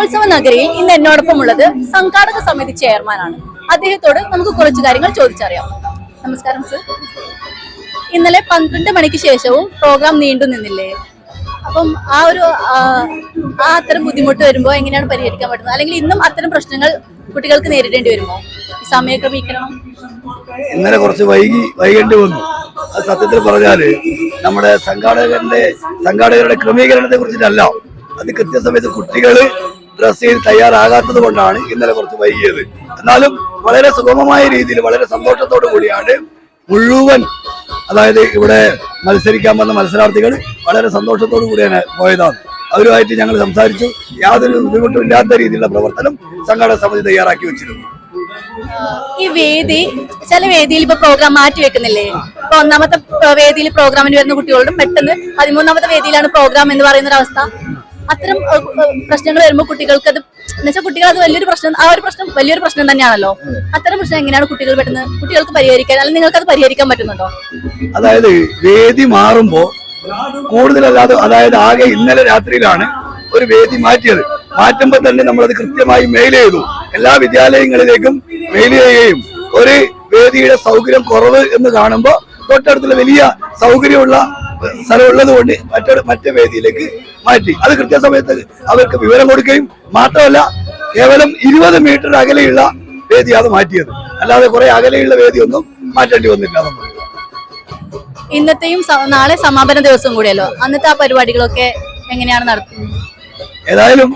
കലോത്സവ നഗരിയിൽ ഇന്ന് എന്നോടൊപ്പം ഉള്ളത് സംഘാടക സമിതി ചെയർമാനാണ്. അദ്ദേഹത്തോട് നമുക്ക് കുറച്ച് കാര്യങ്ങൾ ചോദിച്ചറിയാം. നമസ്കാരം സർ. ഇന്നലെ പന്ത്രണ്ട് മണിക്ക് ശേഷവും പ്രോഗ്രാം നീണ്ടു നിന്നില്ലേ? അപ്പം ആ ഒരു ആ, അത്തരം ബുദ്ധിമുട്ട് വരുമ്പോൾ എങ്ങനെയാണ് പരിഹരിക്കാൻ പറ്റുന്നത്? അല്ലെങ്കിൽ ഇന്നും അത്തരം പ്രശ്നങ്ങൾ കുട്ടികൾക്ക് നേരിടേണ്ടി വരുമോ? സമയക്രമീകരണം ഇന്നലെ കുറച്ച് വൈകി വൈകേണ്ടി വന്നു. അത് സത്യത്തിൽ പറഞ്ഞാൽ നമ്മുടെ സംഘാടകരുടെ സംഘാടകരുടെ ക്രമീകരണത്തെ കുറിച്ചിട്ടല്ല അത് കൃത്യസമയത്ത് കുട്ടികൾ ഡ്രസ് തയ്യാറാകാത്തത് കൊണ്ടാണ് ഇന്നലെ കുറച്ച് വൈകിയത്. എന്നാലും വളരെ സുഗമമായ രീതിയിൽ വളരെ സന്തോഷത്തോടു കൂടിയാണ് മുഴുവൻ അതായത് ഇവിടെ മത്സരിക്കാൻ വന്ന മത്സരാർത്ഥികൾ വളരെ സന്തോഷത്തോടു കൂടിയാണ് പോയതാണ്. അവരുമായിട്ട് ഞങ്ങൾ സംസാരിച്ചു. യാതൊരു ബുദ്ധിമുട്ടും ഇല്ലാത്ത രീതിയിലുള്ള പ്രവർത്തനം സംഘടന സമിതി തയ്യാറാക്കി വെച്ചിരുന്നു. ഈ വേദി ചില വേദിയിൽ ഇപ്പൊ പ്രോഗ്രാം മാറ്റി വെക്കുന്നില്ലേ? ഇപ്പൊ ഒന്നാമത്തെ വേദിയിൽ പ്രോഗ്രാമിന് വരുന്ന കുട്ടികളോടും പെട്ടെന്ന് പതിമൂന്നാമത്തെ വേദിയിലാണ് പ്രോഗ്രാം എന്ന് പറയുന്ന ഒരു അവസ്ഥ അത്തരം പ്രശ്നങ്ങൾ വരുമ്പോൾ കുട്ടികൾക്ക് അത് എന്നുവെച്ചാൽ കുട്ടികൾ അത് വലിയൊരു പ്രശ്നം ആ ഒരു പ്രശ്നം വലിയൊരു പ്രശ്നം തന്നെയാണല്ലോ. അത്തരം പ്രശ്നം എങ്ങനെയാണ് കുട്ടികൾ പെട്ടെന്ന് കുട്ടികൾക്ക് പരിഹരിക്കാൻ അല്ലെങ്കിൽ നിങ്ങൾക്ക് അത് പരിഹരിക്കാൻ പറ്റുന്നുണ്ടോ? അതായത് വേദി മാറുമ്പോ കൂടുതലല്ലാതെ അതായത് ആകെ ഇന്നലെ രാത്രിയിലാണ് ഒരു വേദി മാറ്റിയത്. മാറ്റുമ്പോൾ തന്നെ നമ്മളത് കൃത്യമായി മെയിൽ ചെയ്തു. എല്ലാ വിദ്യാലയങ്ങളിലേക്കും മെയിൽ ചെയ്യുകയും ഒരു വേദിയുടെ സൗകര്യം കുറവ് എന്ന് കാണുമ്പോൾ തൊട്ടടുത്തുള്ള വലിയ സൗകര്യമുള്ള സ്ഥലമുള്ളത് കൊണ്ട് മറ്റൊരു മറ്റേ വേദിയിലേക്ക് മാറ്റി. അത് കൃത്യസമയത്ത് അവർക്ക് വിവരം കൊടുക്കുകയും മാത്രമല്ല കേവലം ഇരുപത് മീറ്റർ അകലെയുള്ള വേദിയാണ് മാറ്റിയത്. അല്ലാതെ കുറെ അകലെയുള്ള വേദിയൊന്നും മാറ്റേണ്ടി വന്നില്ല നമ്മൾ ഇന്നത്തെയും നാളെ സമാപന ദിവസം കൂടിയല്ലോ. അന്നത്തെ ആ പരിപാടികളൊക്കെ എങ്ങനെയാണ് നടത്തുന്നത് ഏതായാലും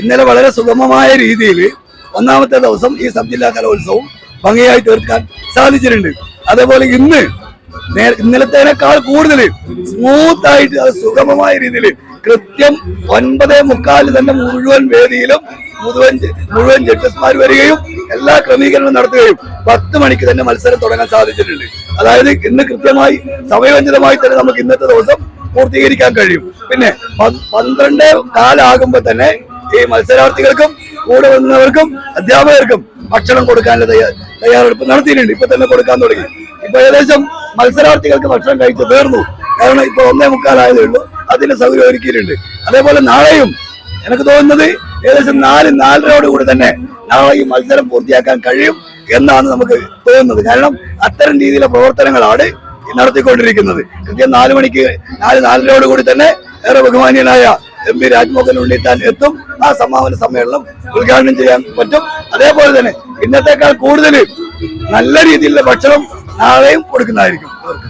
ഇന്നലെ വളരെ സുഗമമായ രീതിയിൽ ഒന്നാമത്തെ ദിവസം ഈ സബ് ജില്ലാ കലോത്സവം ഭംഗിയായി തീർക്കാൻ സാധിച്ചിട്ടുണ്ട്. അതേപോലെ ഇന്ന് ഇന്നലത്തേനേക്കാൾ കൂടുതൽ സ്മൂത്ത് ആയിട്ട് അത് സുഗമമായ രീതിയിൽ കൃത്യം ഒൻപതേ മുക്കാൽ തന്നെ മുഴുവൻ വേദിയിലും മുഴുവൻ മുഴുവൻ ജഡ്ജസ്മാർ വരികയും എല്ലാ ക്രമീകരണവും നടത്തുകയും പത്ത് മണിക്ക് തന്നെ മത്സരം തുടങ്ങാൻ സാധിച്ചിട്ടുണ്ട്. അതായത് ഇന്ന് കൃത്യമായി സമയവഞ്ചിതമായി തന്നെ നമുക്ക് ഇന്നത്തെ ദിവസം പൂർത്തീകരിക്കാൻ കഴിയും. പിന്നെ പന്ത്രണ്ട് കാലാകുമ്പോ തന്നെ ഈ മത്സരാർത്ഥികൾക്കും കൂടെ വന്നവർക്കും അധ്യാപകർക്കും ഭക്ഷണം കൊടുക്കാനുള്ള തയ്യാറെടുപ്പ് നടത്തിയിട്ടുണ്ട്. ഇപ്പൊ തന്നെ കൊടുക്കാൻ തുടങ്ങി. ഇപ്പൊ ഏകദേശം മത്സരാർത്ഥികൾക്ക് ഭക്ഷണം കഴിച്ചു തീർന്നു. കാരണം ഇപ്പൊ ഒന്നേ മുക്കാലായതേ ഉള്ളൂ. അതിന് സൗകര്യം ഒരുക്കിയിട്ടുണ്ട്. അതേപോലെ നാളെയും എനിക്ക് തോന്നുന്നത് ഏകദേശം നാല് നാലരയോട് കൂടി തന്നെ നാളെ ഈ മത്സരം പൂർത്തിയാക്കാൻ കഴിയും എന്നാണ് നമുക്ക് തോന്നുന്നത്. കാരണം അത്തരം രീതിയിലെ പ്രവർത്തനങ്ങളാണ് നടത്തിക്കൊണ്ടിരിക്കുന്നത്. കൃത്യം നാല് മണിക്ക് നാല് നാലരയോട് കൂടി തന്നെ ഏറെ ബഹുമാനീയനായ എം പി രാജ്മോഹൻ ഉണ്ണിത്താൻ എത്തും. ആ സമാപന സമ്മേളനം ഉദ്ഘാടനം ചെയ്യാൻ പറ്റും. അതേപോലെ തന്നെ ഇന്നത്തെക്കാൾ കൂടുതൽ നല്ല രീതിയിലുള്ള ഭക്ഷണം നാളെയും കൊടുക്കുന്നതായിരിക്കും അവർക്ക്